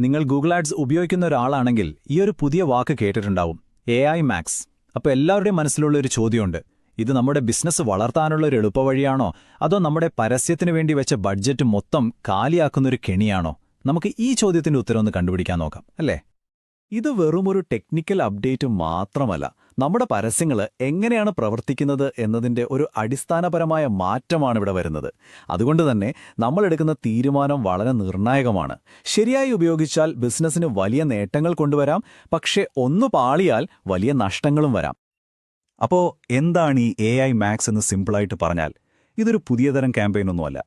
നിങ്ങൾ Google ads ഉപയോഗിക്കുന്ന ഒരാളാണെങ്കിൽ ഈ ഒരു പുതിയ വാക്ക് കേട്ടിട്ടുണ്ടാവും. എ ഐ മാക്സ് അപ്പോൾ എല്ലാവരുടെയും മനസ്സിലുള്ള ഒരു ചോദ്യമുണ്ട്. ഇത് നമ്മുടെ ബിസിനസ് വളർത്താനുള്ള ഒരു എളുപ്പവഴിയാണോ അതോ നമ്മുടെ പരസ്യത്തിന് വേണ്ടി വെച്ച ബഡ്ജറ്റ് മൊത്തം കാലിയാക്കുന്നൊരു കെണിയാണോ? നമുക്ക് ഈ ചോദ്യത്തിന്റെ ഉത്തരം ഒന്ന് കണ്ടുപിടിക്കാൻ നോക്കാം. അല്ലേ? ഇത് വെറുമൊരു ടെക്നിക്കൽ അപ്ഡേറ്റ് മാത്രമല്ല നമ്മുടെ പരസ്യങ്ങൾ എങ്ങനെയാണ് പ്രവർത്തിക്കുന്നത് എന്നതിന്റെ ഒരു അടിസ്ഥാനപരമായ മാറ്റമാണ് ഇവിടെ വരുന്നത്. അതുകൊണ്ട് തന്നെ നമ്മൾ എടുക്കുന്ന തീരുമാനം വളരെ നിർണായകമാണ്. ശരിയായി ഉപയോഗിച്ചാൽ ബിസിനസ്സിന് വലിയ നേട്ടങ്ങൾ കൊണ്ടുവരാം പക്ഷേ ഒന്ന് പാളിയാൽ വലിയ നഷ്ടങ്ങളും വരാം. അപ്പോൾ എന്താണ് ഈ എ ഐ മാക്സ് എന്ന് സിമ്പിളായിട്ട് പറഞ്ഞാൽ ഇതൊരു പുതിയതരം ക്യാമ്പയിനൊന്നുമല്ല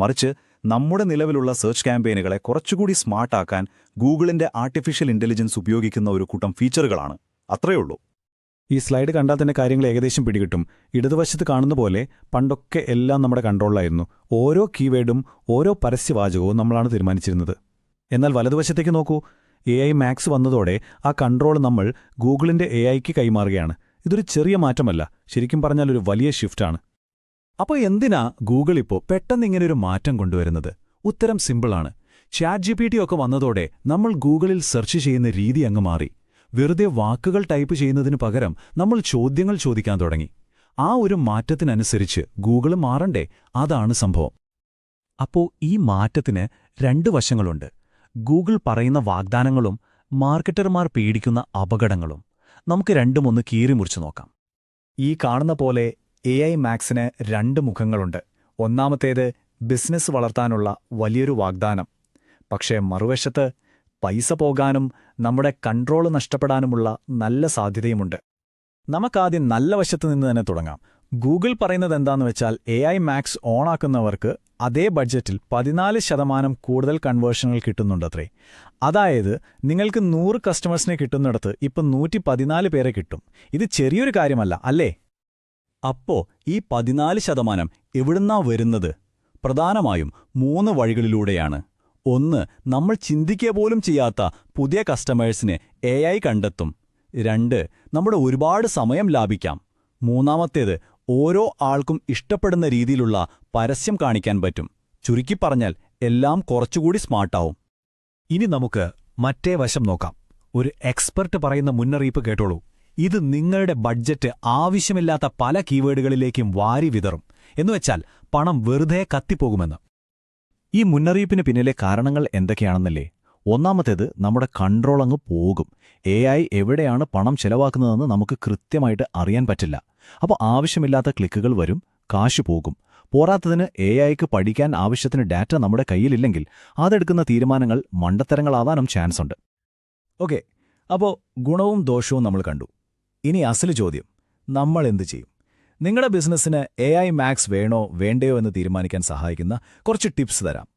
മറിച്ച് നമ്മുടെ നിലവിലുള്ള സെർച്ച് ക്യാമ്പയിനുകളെ കുറച്ചുകൂടി സ്മാർട്ടാക്കാൻ ഗൂഗിളിന്റെ ആർട്ടിഫിഷ്യൽ ഇന്റലിജൻസ് ഉപയോഗിക്കുന്ന ഒരു കൂട്ടം ഫീച്ചറുകളാണ് അത്രയേ ഉള്ളൂ. ഈ സ്ലൈഡ് കണ്ടാൽ തന്നെ കാര്യങ്ങൾ ഏകദേശം പിടികിട്ടും. ഇടതുവശത്ത് കാണുന്ന പോലെ പണ്ടൊക്കെ എല്ലാം നമ്മുടെ കൺട്രോളിലായിരുന്നു ഓരോ കീവേഡും ഓരോ പരസ്യവാചകവും നമ്മളാണ് തീരുമാനിച്ചിരുന്നത്. എന്നാൽ വലതുവശത്തേക്ക് നോക്കൂ. എ ഐ മാക്സ് വന്നതോടെ ആ കൺട്രോൾ നമ്മൾ ഗൂഗിളിന്റെ എ ഐക്ക് കൈമാറുകയാണ്. ഇതൊരു ചെറിയ മാറ്റമല്ല. ശരിക്കും പറഞ്ഞാൽ ഒരു വലിയ ഷിഫ്റ്റാണ് അപ്പോൾ എന്തിനാ ഗൂഗിൾ ഇപ്പോൾ ഒരു മാറ്റം കൊണ്ടുവരുന്നത്? ഉത്തരം സിമ്പിളാണ്. ചാറ്റ് ജി പി ടി ഒക്കെ വന്നതോടെ നമ്മൾ ഗൂഗിളിൽ സെർച്ച് ചെയ്യുന്ന രീതി അങ്ങ് മാറി. വെറുതെ വാക്കുകൾ ടൈപ്പ് ചെയ്യുന്നതിന് പകരം നമ്മൾ ചോദ്യങ്ങൾ ചോദിക്കാൻ തുടങ്ങി. ആ ഒരു മാറ്റത്തിനനുസരിച്ച് ഗൂഗിൾ മാറണ്ടേ? അതാണ് സംഭവം. അപ്പോൾ ഈ മാറ്റത്തിന് രണ്ട് വശങ്ങളുണ്ട്. ഗൂഗിൾ പറയുന്ന വാഗ്ദാനങ്ങളും മാർക്കറ്റർമാർ പേടിക്കുന്ന അപകടങ്ങളും. നമുക്ക് രണ്ടുമൊന്ന് കീറിമുറിച്ചു നോക്കാം. ഈ കാണുന്ന പോലെ എ ഐ മാക്സിന് രണ്ട് മുഖങ്ങളുണ്ട്. ഒന്നാമത്തേത് ബിസിനസ് വളർത്താനുള്ള വലിയൊരു വാഗ്ദാനം. പക്ഷേ മറുവശത്ത് പൈസ പോകാനും നമ്മുടെ കൺട്രോൾ നഷ്ടപ്പെടാനുമുള്ള നല്ല സാധ്യതയുമുണ്ട്. നമുക്കാദ്യം നല്ല വശത്ത് നിന്ന് തന്നെ തുടങ്ങാം. ഗൂഗിൾ പറയുന്നത് എന്താന്ന് വെച്ചാൽ എ ഐ മാക്സ് ഓണാക്കുന്നവർക്ക് അതേ ബഡ്ജറ്റിൽ പതിനാല് ശതമാനം കൂടുതൽ കൺവേർഷനുകൾ കിട്ടുന്നുണ്ടത്രേ. അതായത് നിങ്ങൾക്ക് നൂറ് കസ്റ്റമേഴ്സിനെ കിട്ടുന്നിടത്ത് ഇപ്പം നൂറ്റി പതിനാല് പേരെ കിട്ടും. ഇത് ചെറിയൊരു കാര്യമല്ല അല്ലേ? അപ്പോ ഈ പതിനാല് ശതമാനം എവിടുന്നാ വരുന്നത്? പ്രധാനമായും മൂന്ന് വഴികളിലൂടെയാണ്. ഒന്ന് നമ്മൾ ചിന്തിക്കുക പോലും ചെയ്യാത്ത പുതിയ കസ്റ്റമേഴ്സിനെ എ ഐ കണ്ടെത്തും. രണ്ട് നമ്മുടെ ഒരുപാട് സമയം ലാഭിക്കാം. മൂന്നാമത്തേത് ഓരോ ആൾക്കും ഇഷ്ടപ്പെടുന്ന രീതിയിലുള്ള പരസ്യം കാണിക്കാൻ പറ്റും. ചുരുക്കി പറഞ്ഞാൽ എല്ലാം കുറച്ചുകൂടി സ്മാർട്ടാവും. ഇനി നമുക്ക് മറ്റേ വശം നോക്കാം. ഒരു എക്സ്പെർട്ട് പറയുന്ന മുന്നറിയിപ്പ് കേട്ടോളൂ. ഇത് നിങ്ങളുടെ ബഡ്ജറ്റ് ആവശ്യമില്ലാത്ത പല കീവേഡുകളിലേക്കും വാരി വിതറും. എന്നുവെച്ചാൽ പണം വെറുതെ കത്തിപ്പോകുമെന്ന്. ഈ മുന്നറിയിപ്പിന് പിന്നിലെ കാരണങ്ങൾ എന്തൊക്കെയാണെന്നല്ലേ? ഒന്നാമത്തേത് നമ്മുടെ കൺട്രോൾ അങ്ങ് പോകും. എ ഐ എവിടെയാണ് പണം ചെലവാക്കുന്നതെന്ന് നമുക്ക് കൃത്യമായിട്ട് അറിയാൻ പറ്റില്ല. അപ്പോൾ ആവശ്യമില്ലാത്ത ക്ലിക്കുകൾ വരും കാശ് പോകും. പോരാത്തതിന് എ ഐക്ക് പഠിക്കാൻ ആവശ്യത്തിന് ഡാറ്റ നമ്മുടെ കയ്യിലില്ലെങ്കിൽ അതെടുക്കുന്ന തീരുമാനങ്ങൾ മണ്ടത്തരങ്ങളാവാനും ചാൻസ് ഉണ്ട് ഓക്കെ അപ്പോൾ ഗുണവും ദോഷവും നമ്മൾ കണ്ടു. ഇനി അസൽ ചോദ്യം. നമ്മൾ എന്ത് ചെയ്യും? നിങ്ങളുടെ ബിസിനസ്സിന് എ ഐ മാക്സ് വേണോ വേണ്ടയോ എന്ന് തീരുമാനിക്കാൻ സഹായിക്കുന്ന കുറച്ച് ടിപ്സ് തരാം.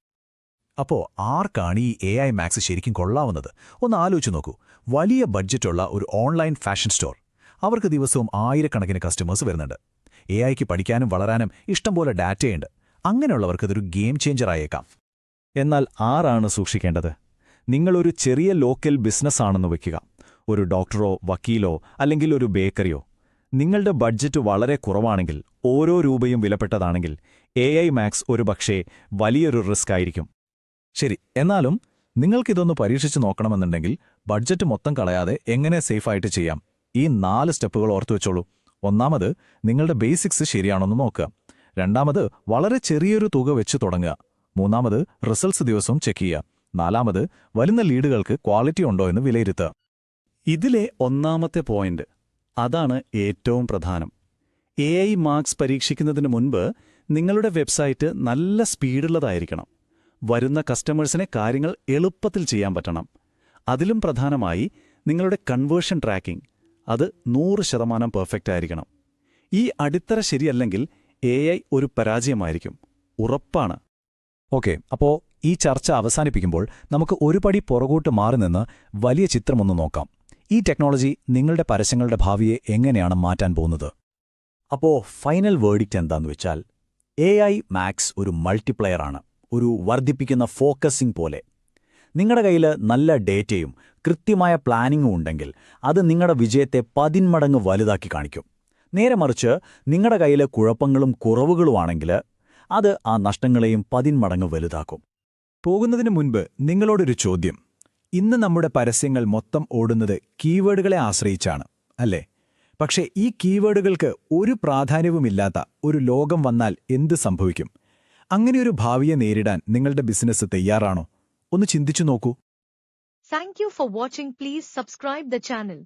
അപ്പോൾ ആർക്കാണ് ഈ എ ഐ മാക്സ് ശരിക്കും കൊള്ളാവുന്നത്? ഒന്ന് ആലോചിച്ച് നോക്കൂ. വലിയ ബഡ്ജറ്റുള്ള ഒരു ഓൺലൈൻ ഫാഷൻ സ്റ്റോർ. അവർക്ക് ദിവസവും ആയിരക്കണക്കിന് കസ്റ്റമേഴ്സ് വരുന്നുണ്ട്. എ ഐക്ക് പഠിക്കാനും വളരാനും ഇഷ്ടംപോലെ ഡാറ്റയുണ്ട്. അങ്ങനെയുള്ളവർക്ക് ഇതൊരു ഗെയിം ചേഞ്ചർ ആയേക്കാം. എന്നാൽ ആറാണ് സൂക്ഷിക്കേണ്ടത്? നിങ്ങളൊരു ചെറിയ ലോക്കൽ ബിസിനസ്സാണെന്ന് വയ്ക്കുക. ഒരു ഡോക്ടറോ വക്കീലോ അല്ലെങ്കിൽ ഒരു ബേക്കറിയോ. നിങ്ങളുടെ ബഡ്ജറ്റ് വളരെ കുറവാണെങ്കിൽ ഓരോ രൂപയും വിലപ്പെട്ടതാണെങ്കിൽ എ ഐ മാക്സ് ഒരുപക്ഷേ വലിയൊരു റിസ്ക് ആയിരിക്കും. ശരി എന്നാലും നിങ്ങൾക്കിതൊന്ന് പരീക്ഷിച്ചു നോക്കണമെന്നുണ്ടെങ്കിൽ ബഡ്ജറ്റ് മൊത്തം കളയാതെ എങ്ങനെ സേഫായിട്ട് ചെയ്യാം? ഈ നാല് സ്റ്റെപ്പുകൾ ഓർത്തു വെച്ചോളൂ. ഒന്നാമത് നിങ്ങളുടെ ബേസിക്സ് ശരിയാണോന്ന് നോക്കുക. രണ്ടാമത് വളരെ ചെറിയൊരു തുക വെച്ച് തുടങ്ങുക. മൂന്നാമത് റിസൾട്ട്സ് ദിവസവും ചെക്ക് ചെയ്യുക. നാലാമത് വരുന്ന ലീഡുകൾക്ക് ക്വാളിറ്റി ഉണ്ടോ എന്ന് വിലയിരുത്തുക. ഇതിലെ ഒന്നാമത്തെ പോയിന്റ് അതാണ് ഏറ്റവും പ്രധാനം. എ ഐ മാർക്സ് പരീക്ഷിക്കുന്നതിന് മുൻപ് നിങ്ങളുടെ വെബ്സൈറ്റ് നല്ല സ്പീഡുള്ളതായിരിക്കണം. വരുന്ന കസ്റ്റമേഴ്സിനെ കാര്യങ്ങൾ എളുപ്പത്തിൽ ചെയ്യാൻ പറ്റണം. അതിലും പ്രധാനമായി നിങ്ങളുടെ കൺവേർഷൻ ട്രാക്കിംഗ് അത് നൂറ് ശതമാനം പെർഫെക്റ്റ് ആയിരിക്കണം. ഈ അടിത്തറ ശരിയല്ലെങ്കിൽ എ ഐ ഒരു പരാജയമായിരിക്കും. ഉറപ്പാണ്. ഓക്കെ അപ്പോ ഈ ചർച്ച അവസാനിപ്പിക്കുമ്പോൾ നമുക്ക് ഒരുപടി പുറകോട്ട് മാറി നിന്ന് വലിയ ചിത്രമൊന്ന് നോക്കാം. ഈ ടെക്നോളജി നിങ്ങളുടെ പരസ്യങ്ങളുടെ ഭാവിയെ എങ്ങനെയാണ് മാറ്റാൻ പോകുന്നത്? അപ്പോ ഫൈനൽ വേർഡിക്റ്റ് എന്താന്ന് വെച്ചാൽ എ ഐ മാക്സ് ഒരു മൾട്ടിപ്ലെയറാണ് ഒരു വർദ്ധിപ്പിക്കുന്ന ഫോക്കസിംഗ് പോലെ. നിങ്ങളുടെ കയ്യിൽ നല്ല ഡേറ്റയും കൃത്യമായ പ്ലാനിങ്ങും ഉണ്ടെങ്കിൽ അത് നിങ്ങളുടെ വിജയത്തെ പതിന്മടങ്ങ് വലുതാക്കി കാണിക്കും. നേരെ മറിച്ച് നിങ്ങളുടെ കയ്യിൽ കുഴപ്പങ്ങളും കുറവുകളുമാണെങ്കിൽ അത് ആ നഷ്ടങ്ങളെയും പതിന്മടങ്ങ് വലുതാക്കും. പോകുന്നതിന് മുൻപ് നിങ്ങളോടൊരു ചോദ്യം. ഇന്ന് നമ്മുടെ പരസ്യങ്ങൾ മൊത്തം ഓടുന്നത് കീവേഡുകളെ ആശ്രയിച്ചാണ് അല്ലേ? പക്ഷേ ഈ കീവേഡുകൾക്ക് ഒരു പ്രാധാന്യവുമില്ലാത്ത ഒരു ലോകം വന്നാൽ എന്ത് സംഭവിക്കും? അങ്ങനെയൊരു ഭാവിയെ നേരിടാൻ നിങ്ങളുടെ ബിസിനസ് തയ്യാറാണോ? ഒന്ന് ചിന്തിച്ചു നോക്കൂ. Thank you for watching please subscribe the channel.